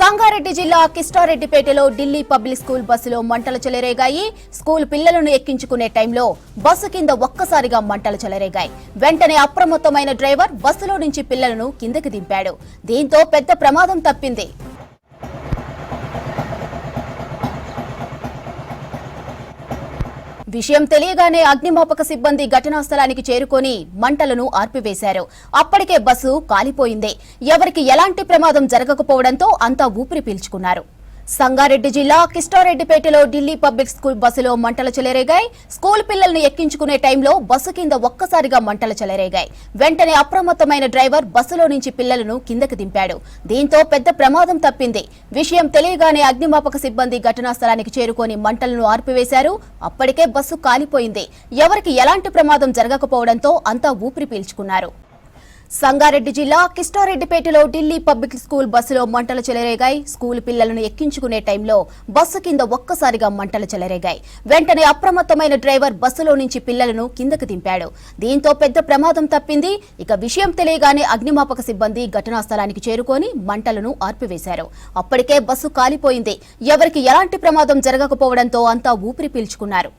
సంగారెడ్డి జిల్లా కిష్టారెడ్డిపేటలో Delhi public school బస్సులో మంటలు చెలరేగాయి. స్కూల్ పిల్లలను ఎక్కించుకునే టైంలో బస్సు కింద ఒక్కసారిగా మంటలు చెలరేగాయి. వెంటనే అప్రమత్తమైన డ్రైవర్ బస్సులో నుంచి పిల్లలను కిందకి దింపాడు. దీంతో పెద్ద ప్రమాదం తప్పింది. విషయం తెలియగానే అగ్నిమాపక సిబ్బంది ఘటనా స్థలానికి చేరుకొని మంటలను ఆర్పివేశారు. అప్పటికే బస్సు కాలిపోయింది. ఎవరికి ఎలాంటి ప్రమాదం జరగకపోవడంతో అంతా ఊపిరి పీల్చుకున్నారు. సంగారెడ్డి జిల్లా కిష్టారెడ్డిపేటలో ఢిల్లీ పబ్లిక్ స్కూల్ బస్సులో మంటలు చెలరేగాయి. స్కూల్ పిల్లల్ని ఎక్కించుకునే టైంలో బస్సు కింద ఒక్కసారిగా మంటలు చెలరేగాయి. వెంటనే అప్రమత్తమైన డ్రైవర్ బస్సులో నుంచి పిల్లలను కిందకి దింపాడు. దీంతో పెద్ద ప్రమాదం తప్పింది. విషయం తెలియగానే అగ్నిమాపక సిబ్బంది ఘటనా స్థలానికి చేరుకొని మంటలను ఆర్పివేశారు. అప్పటికే బస్సు కాలిపోయింది. ఎవరికి ఎలాంటి ప్రమాదం జరగకపోవడంతో అంతా ఊపిరి పీల్చుకున్నారు. సంగారెడ్డి జిల్లా కిష్టారెడ్డిపేటలో ఢిల్లీ పబ్లిక్ స్కూల్ బస్సులో మంటలు చెలరేగాయి. స్కూల్ పిల్లలను ఎక్కించుకునే టైంలో బస్సు కింద ఒక్కసారిగా మంటలు చెలరేగాయి. వెంటనే అప్రమత్తమైన డ్రైవర్ బస్సులో నుంచి పిల్లలను కిందకు దింపాడు. దీంతో పెద్ద ప్రమాదం తప్పింది. ఇక విషయం తెలియగానే అగ్నిమాపక సిబ్బంది ఘటనా స్థలానికి చేరుకొని మంటలను ఆర్పివేశారు. అప్పటికే బస్సు కాలిపోయింది. ఎవరికి ఎలాంటి ప్రమాదం జరగకపోవడంతో అంతా ఊపిరి పీల్చుకున్నారు.